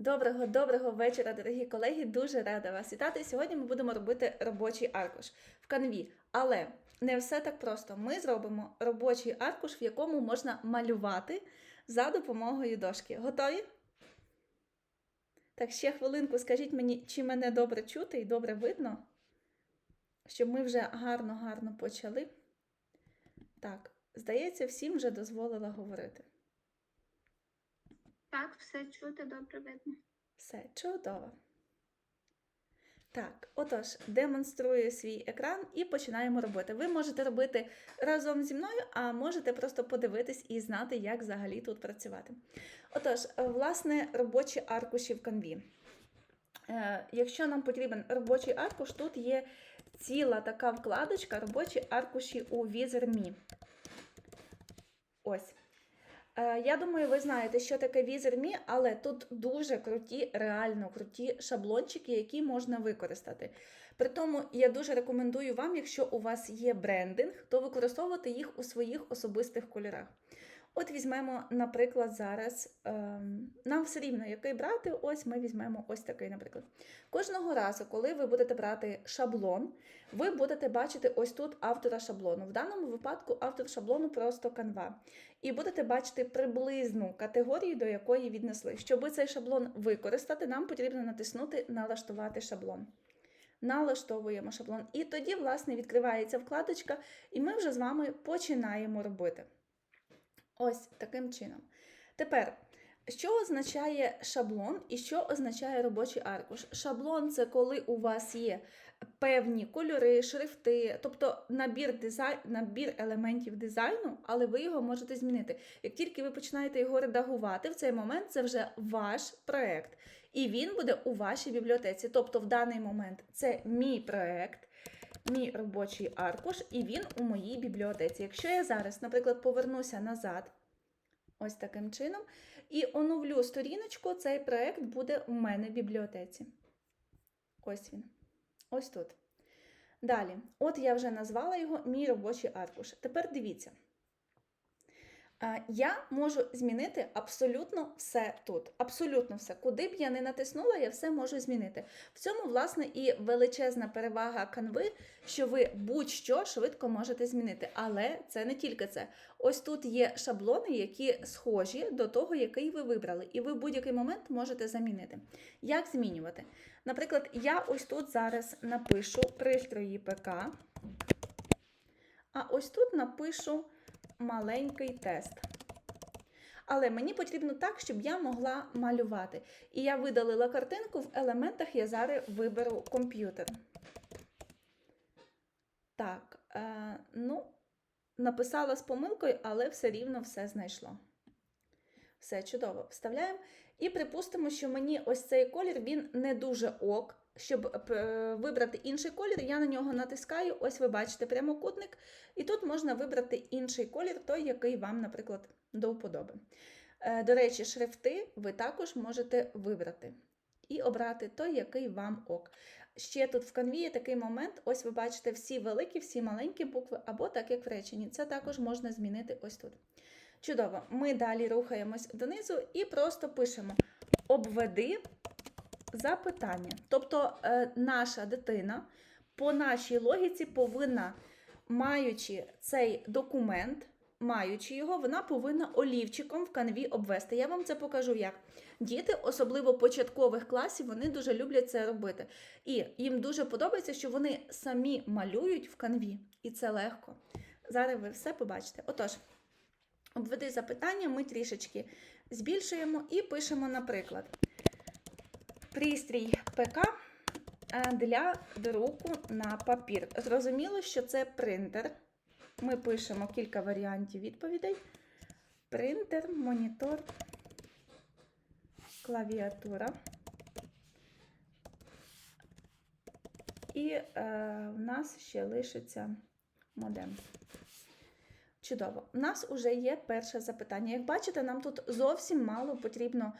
Доброго доброго вечора, дорогі колеги. Дуже рада вас вітати. Сьогодні ми будемо робити робочий аркуш в канві. Але не все так просто. Ми зробимо робочий аркуш, в якому можна малювати за допомогою дошки. Готові? Так, ще хвилинку скажіть мені, чи мене добре чути і добре видно, щоб ми вже гарно-гарно почали. Так, здається, всім вже дозволила говорити. Так, все чути, добре видно. Все чудово. Так, отож, демонструю свій екран і починаємо робити. Ви можете робити разом зі мною, а можете просто подивитись і знати, як взагалі тут працювати. Отож, е, власне, робочі аркуші в канві. Е, Якщо нам потрібен робочий аркуш, тут є ціла така вкладочка робочі аркуші у Wizard.me. Ось. Е, Я думаю, ви знаєте, що таке візермі, але тут дуже круті, реально круті шаблончики, які можна використати. При тому я дуже рекомендую вам, якщо у вас є брендинг, то використовувати їх у своїх особистих кольорах. От візьмемо, наприклад, зараз ем, нам все рівно, який брати, ось ми візьмемо ось такий, наприклад. Кожного разу, коли ви будете брати шаблон, ви будете бачити ось тут автора шаблону. В даному випадку автор шаблону просто Canva. І будете бачити приблизну категорію, до якої віднесли. Щоб цей шаблон використати, нам потрібно натиснути Налаштувати шаблон. Налаштовуємо шаблон. І тоді, власне, відкривається вкладочка, і ми вже з вами починаємо робити. Ось таким чином. Тепер, що означає шаблон і що означає робочий аркуш? Шаблон це коли у вас є певні кольори, шрифти, тобто набір, дизайн, набір елементів дизайну, але ви його можете змінити. Як тільки ви починаєте його редагувати, в цей момент це вже ваш проект. І він буде у вашій бібліотеці. Тобто, в даний момент це мій проект, мій робочий аркуш, і він у моїй бібліотеці. Якщо я зараз, наприклад, повернуся назад, ось таким чином, і оновлю сторіночку, цей проект буде у мене в бібліотеці. Ось він. Ось тут. Далі, от я вже назвала його мій робочий аркуш. Тепер дивіться. А, Я можу змінити абсолютно все тут. Абсолютно все. Куди б я не натиснула, я все можу змінити. В цьому, власне, і величезна перевага канви, що ви будь-що швидко можете змінити. Але це не тільки це. Ось тут є шаблони, які схожі до того, який ви вибрали, і ви в будь-який момент можете замінити. Як змінювати? Наприклад, я ось тут зараз напишу пристрої ПК, а ось тут напишу маленький тест. Але мені потрібно так, щоб я могла малювати. І я видалила картинку, в елементах я зараз виберу комп'ютер. Так, е, ну, написала з помилкою, але все рівно все знайшло. Все чудово. Вставляємо. І припустимо, що мені ось цей колір він не дуже ок. Щоб е, вибрати інший колір, я на нього натискаю. Ось ви бачите прямокутник, і тут можна вибрати інший колір, той, який вам, наприклад, до вподоби. Е, До речі, шрифти ви також можете вибрати і обрати той, який вам ок. Ще тут в канві є такий момент, ось ви бачите всі великі, всі маленькі букви, або так, як в реченні. Це також можна змінити ось тут. Чудово, ми далі рухаємось донизу і просто пишемо обведи запитання. Тобто е, наша дитина по нашій логіці повинна, маючи цей документ, маючи його, вона повинна олівчиком в канві обвести. Я вам це покажу як. Діти, особливо початкових класів, вони дуже люблять це робити. І їм дуже подобається, що вони самі малюють в канві. І це легко. Зараз ви все побачите. Отож, обведи запитання, ми трішечки збільшуємо і пишемо, наприклад пристрій ПК е, для друку на папір. Зрозуміло, що це принтер. Ми пишемо кілька варіантів відповідей. Принтер, монітор, клавіатура. І е, в нас ще лишиться модем. Чудово. У нас вже є перше запитання. Як бачите, нам тут зовсім мало потрібно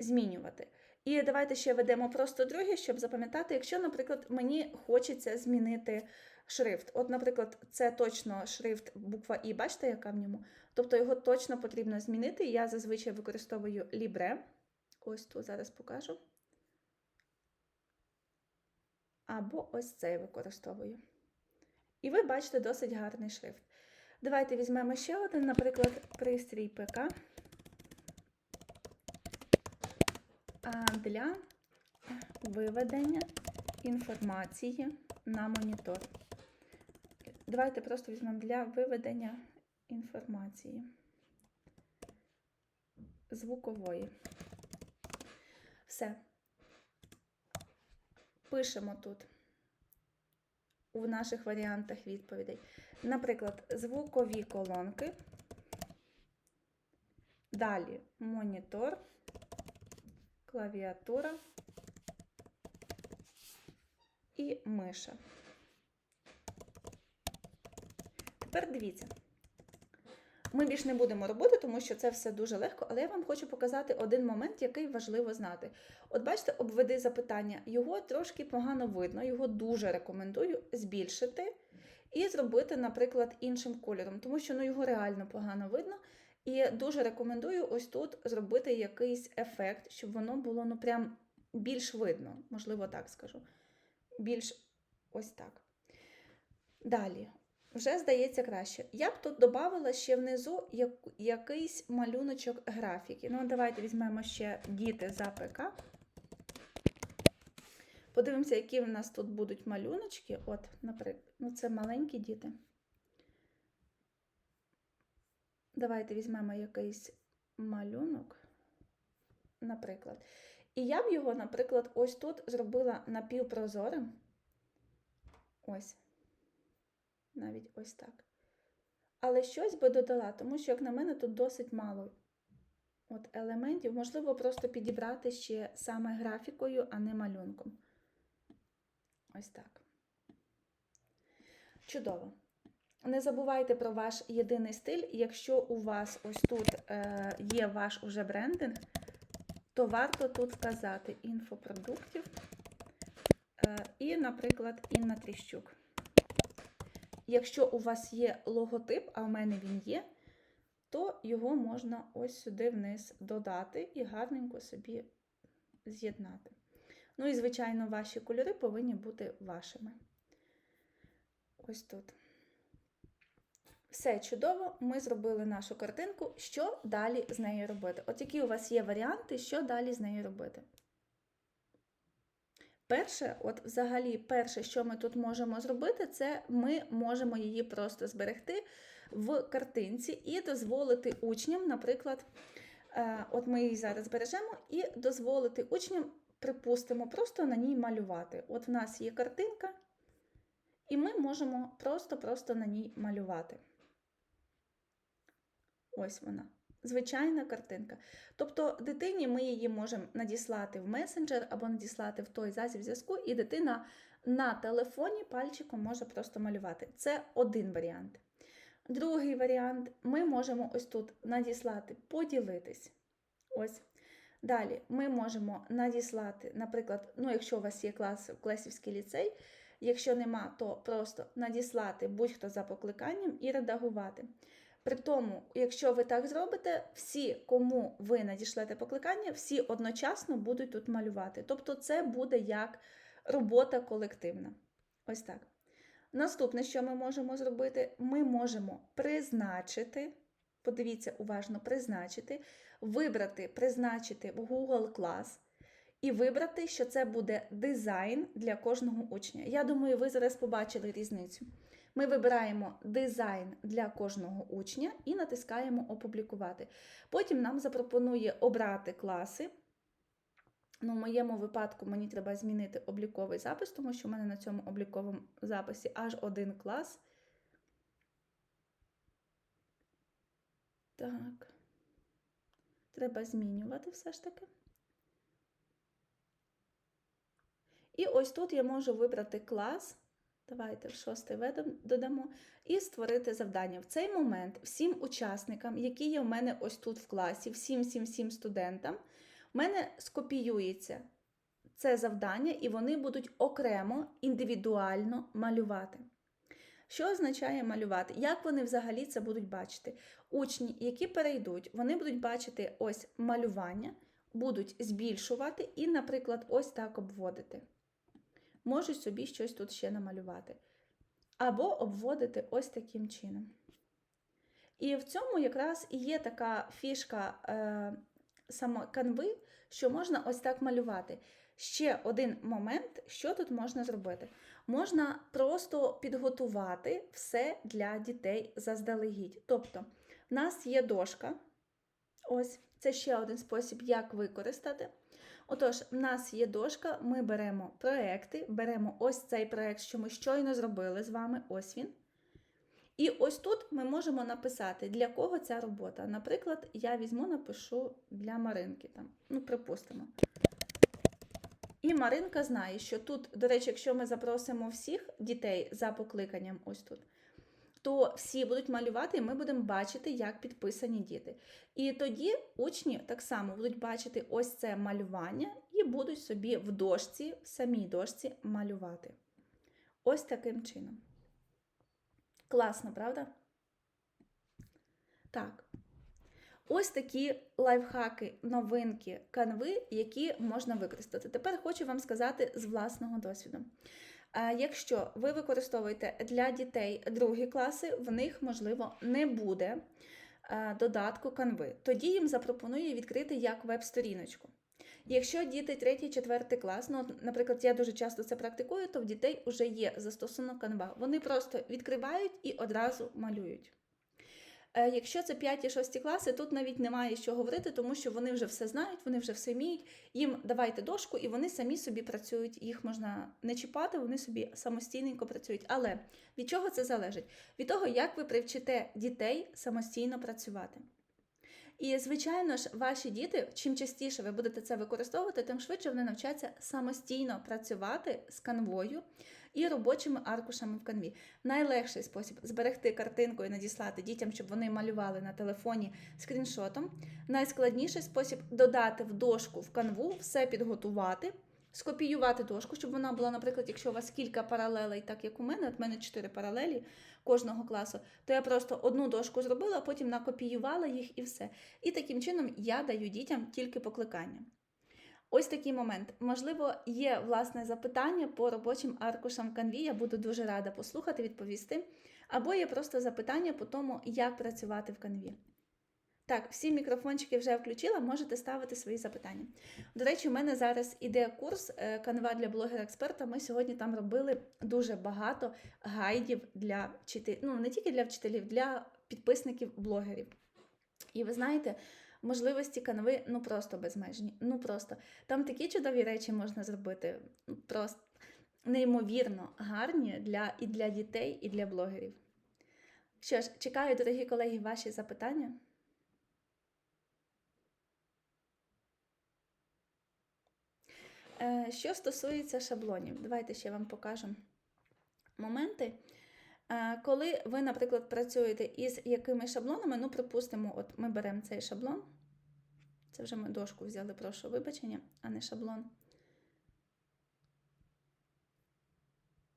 змінювати. І давайте ще ведемо просто друге, щоб запам'ятати, якщо, наприклад, мені хочеться змінити шрифт. От, наприклад, це точно шрифт буква І, бачите, яка в ньому? Тобто його точно потрібно змінити. Я зазвичай використовую Libre. Ось тут зараз покажу. Або ось цей використовую. І ви бачите досить гарний шрифт. Давайте візьмемо ще один, наприклад, пристрій ПК а, для виведення інформації на монітор. Давайте просто візьмемо для виведення інформації звукової. Все. Пишемо тут у наших варіантах відповідей. Наприклад, звукові колонки. Далі монітор, клавіатура і миша. Тепер дивіться. Ми більш не будемо робити, тому що це все дуже легко, але я вам хочу показати один момент, який важливо знати. От бачите, обведи запитання. Його трошки погано видно, його дуже рекомендую збільшити і зробити, наприклад, іншим кольором, тому що ну, його реально погано видно. І дуже рекомендую ось тут зробити якийсь ефект, щоб воно було ну прям більш видно, можливо, так скажу. Більш ось так. Далі, вже здається краще. Я б тут додавала ще внизу як, якийсь малюночок графіки. Ну, давайте візьмемо ще діти за ПК. Подивимося, які в нас тут будуть малюночки. От, наприклад, ну це маленькі діти. Давайте візьмемо якийсь малюнок, наприклад. І я б його, наприклад, ось тут зробила напівпрозорим. Ось. Навіть ось так. Але щось би додала, тому що, як на мене, тут досить мало от елементів. Можливо, просто підібрати ще саме графікою, а не малюнком. Ось так. Чудово. Не забувайте про ваш єдиний стиль. Якщо у вас ось тут е, є ваш уже брендинг, то варто тут вказати інфопродуктів е, і, наприклад, Інна Тріщук. Якщо у вас є логотип, а в мене він є, то його можна ось сюди вниз додати і гарненько собі з'єднати. Ну і, звичайно, ваші кольори повинні бути вашими. Ось тут. Все чудово, ми зробили нашу картинку. Що далі з нею робити? От які у вас є варіанти, що далі з нею робити? Перше, от взагалі, перше, що ми тут можемо зробити, це ми можемо її просто зберегти в картинці і дозволити учням, наприклад, е, от ми її зараз збережемо, і дозволити учням, припустимо, просто на ній малювати. От в нас є картинка, і ми можемо просто-просто на ній малювати. Ось вона. Звичайна картинка. Тобто дитині ми її можемо надіслати в месенджер або надіслати в той засіб зв'язку, і дитина на телефоні пальчиком може просто малювати. Це один варіант. Другий варіант ми можемо ось тут надіслати, поділитись. Ось. Далі ми можемо надіслати, наприклад, ну, якщо у вас є клас, класівський ліцей, якщо нема, то просто надіслати будь-хто за покликанням і редагувати. При тому, якщо ви так зробите, всі, кому ви надішлете покликання, всі одночасно будуть тут малювати. Тобто, це буде як робота колективна. Ось так. Наступне, що ми можемо зробити, ми можемо призначити, подивіться уважно, призначити, вибрати, призначити в Google клас і вибрати, що це буде дизайн для кожного учня. Я думаю, ви зараз побачили різницю. Ми вибираємо дизайн для кожного учня і натискаємо Опублікувати. Потім нам запропонує обрати класи. Ну, в моєму випадку мені треба змінити обліковий запис, тому що в мене на цьому обліковому записі аж один клас. Так. Треба змінювати все ж таки. І ось тут я можу вибрати клас. Давайте в шостий ведом додамо і створити завдання. В цей момент всім учасникам, які є в мене ось тут в класі, всім всім всім студентам, в мене скопіюється це завдання, і вони будуть окремо, індивідуально малювати. Що означає малювати? Як вони взагалі це будуть бачити? Учні, які перейдуть, вони будуть бачити ось малювання, будуть збільшувати і, наприклад, ось так обводити. Можуть собі щось тут ще намалювати. Або обводити ось таким чином. І в цьому якраз і є така фішка е, саме канви, що можна ось так малювати. Ще один момент, що тут можна зробити. Можна просто підготувати все для дітей заздалегідь. Тобто, в нас є дошка. Ось, це ще один спосіб, як використати. Отож, в нас є дошка, ми беремо проекти, беремо ось цей проект, що ми щойно зробили з вами, ось він. І ось тут ми можемо написати, для кого ця робота. Наприклад, я візьму, напишу для Маринки. Там, ну, припустимо. І Маринка знає, що тут, до речі, якщо ми запросимо всіх дітей за покликанням, ось тут, то всі будуть малювати, і ми будемо бачити, як підписані діти. І тоді учні так само будуть бачити ось це малювання і будуть собі в дошці, в самій дошці малювати. Ось таким чином. Класно, правда? Так. Ось такі лайфхаки, новинки, канви, які можна використати. Тепер хочу вам сказати з власного досвіду. Якщо ви використовуєте для дітей другі класи, в них, можливо, не буде е, додатку канви. Тоді їм запропоную відкрити як веб-сторіночку. Якщо діти 3-4 клас, ну, наприклад, я дуже часто це практикую, то в дітей вже є застосунок канва. Вони просто відкривають і одразу малюють. Е, Якщо це 5-6 класи, тут навіть немає що говорити, тому що вони вже все знають, вони вже все вміють. Їм давайте дошку, і вони самі собі працюють. Їх можна не чіпати, вони собі самостійненько працюють. Але від чого це залежить? Від того, як ви привчите дітей самостійно працювати. І, звичайно ж, ваші діти, чим частіше ви будете це використовувати, тим швидше вони навчаться самостійно працювати з канвою і робочими аркушами в канві. Найлегший спосіб зберегти картинку і надіслати дітям, щоб вони малювали на телефоні скріншотом. Найскладніший спосіб додати в дошку в канву, все підготувати. Скопіювати дошку, щоб вона була, наприклад, якщо у вас кілька паралелей, так як у мене, от мене чотири паралелі кожного класу, то я просто одну дошку зробила, а потім накопіювала їх і все. І таким чином я даю дітям тільки покликання. Ось такий момент. Можливо, є власне запитання по робочим аркушам канві. Я буду дуже рада послухати, відповісти. Або є просто запитання по тому, як працювати в канві. Так, всі мікрофончики вже включила, можете ставити свої запитання. До речі, у мене зараз іде курс е, канва для блогера-експерта. Ми сьогодні там робили дуже багато гайдів для вчителів, ну не тільки для вчителів, для підписників блогерів. І ви знаєте, можливості канви ну просто безмежні. Ну просто там такі чудові речі можна зробити. ну, Просто неймовірно гарні для, і для дітей, і для блогерів. Що ж, чекаю, дорогі колеги, ваші запитання. Що стосується шаблонів, давайте ще вам покажу моменти. Е, Коли ви, наприклад, працюєте із якимись шаблонами, ну, припустимо, от ми беремо цей шаблон. Це вже ми дошку взяли, прошу вибачення, а не шаблон.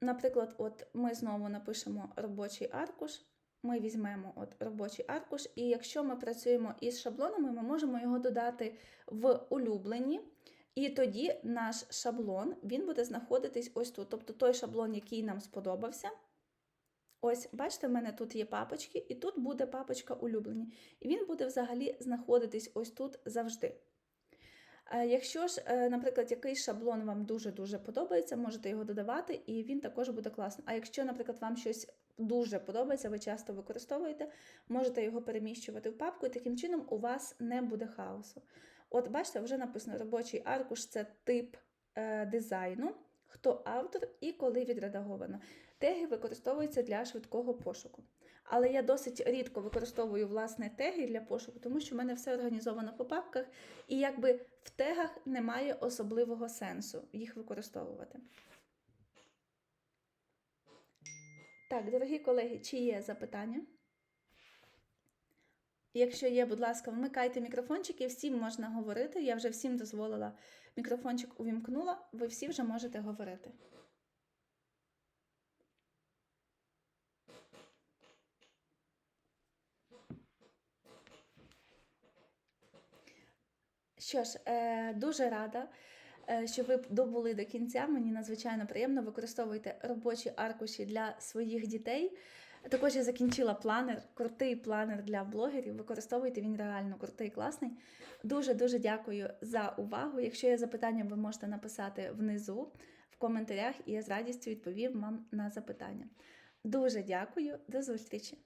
Наприклад, от ми знову напишемо робочий аркуш. Ми візьмемо от робочий аркуш, і якщо ми працюємо із шаблонами, ми можемо його додати в улюблені. І тоді наш шаблон він буде знаходитись ось тут. Тобто той шаблон, який нам сподобався. Ось, бачите, в мене тут є папочки, і тут буде папочка улюблені. І він буде взагалі знаходитись ось тут завжди. Е, Якщо ж, е, наприклад, якийсь шаблон вам дуже-дуже подобається, можете його додавати, і він також буде класно. А якщо, наприклад, вам щось дуже подобається, ви часто використовуєте, можете його переміщувати в папку, і таким чином у вас не буде хаосу. От, бачите, вже написано робочий аркуш це тип е, дизайну, хто автор і коли відредаговано. Теги використовуються для швидкого пошуку. Але я досить рідко використовую власне теги для пошуку, тому що в мене все організовано по папках, і якби в тегах немає особливого сенсу їх використовувати. Так, дорогі колеги, чи є запитання? Якщо є, будь ласка, вмикайте мікрофончики, всім можна говорити. Я вже всім дозволила мікрофончик увімкнула, ви всі вже можете говорити. Що ж, е, дуже рада, е, що ви добули до кінця. Мені надзвичайно приємно. Використовуйте робочі аркуші для своїх дітей. Також я закінчила планер, крутий планер для блогерів. Використовуйте він реально крутий, класний. Дуже дуже дякую за увагу. Якщо є запитання, ви можете написати внизу в коментарях, і я з радістю відповім вам на запитання. Дуже дякую, до зустрічі.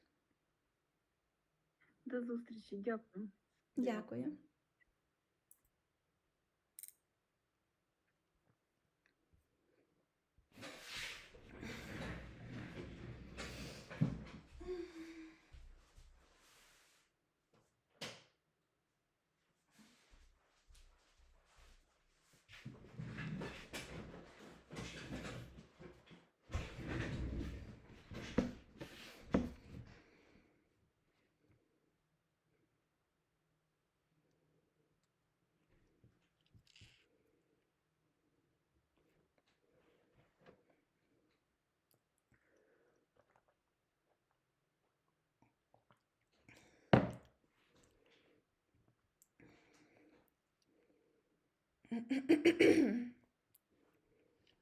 До зустрічі, дякую. Дякую.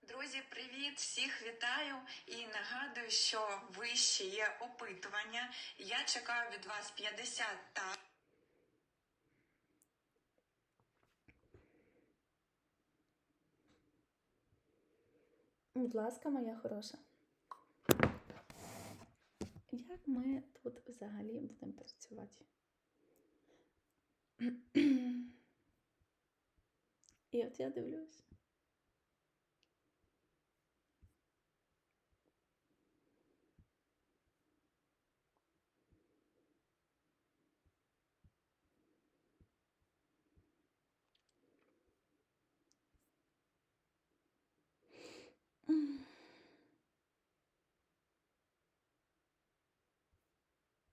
Друзі, привіт! Всіх вітаю і нагадую, що вище є опитування. Я чекаю від вас 50 та Будь ласка, моя хороша. Як ми тут взагалі будемо працювати? І от я дивлюсь.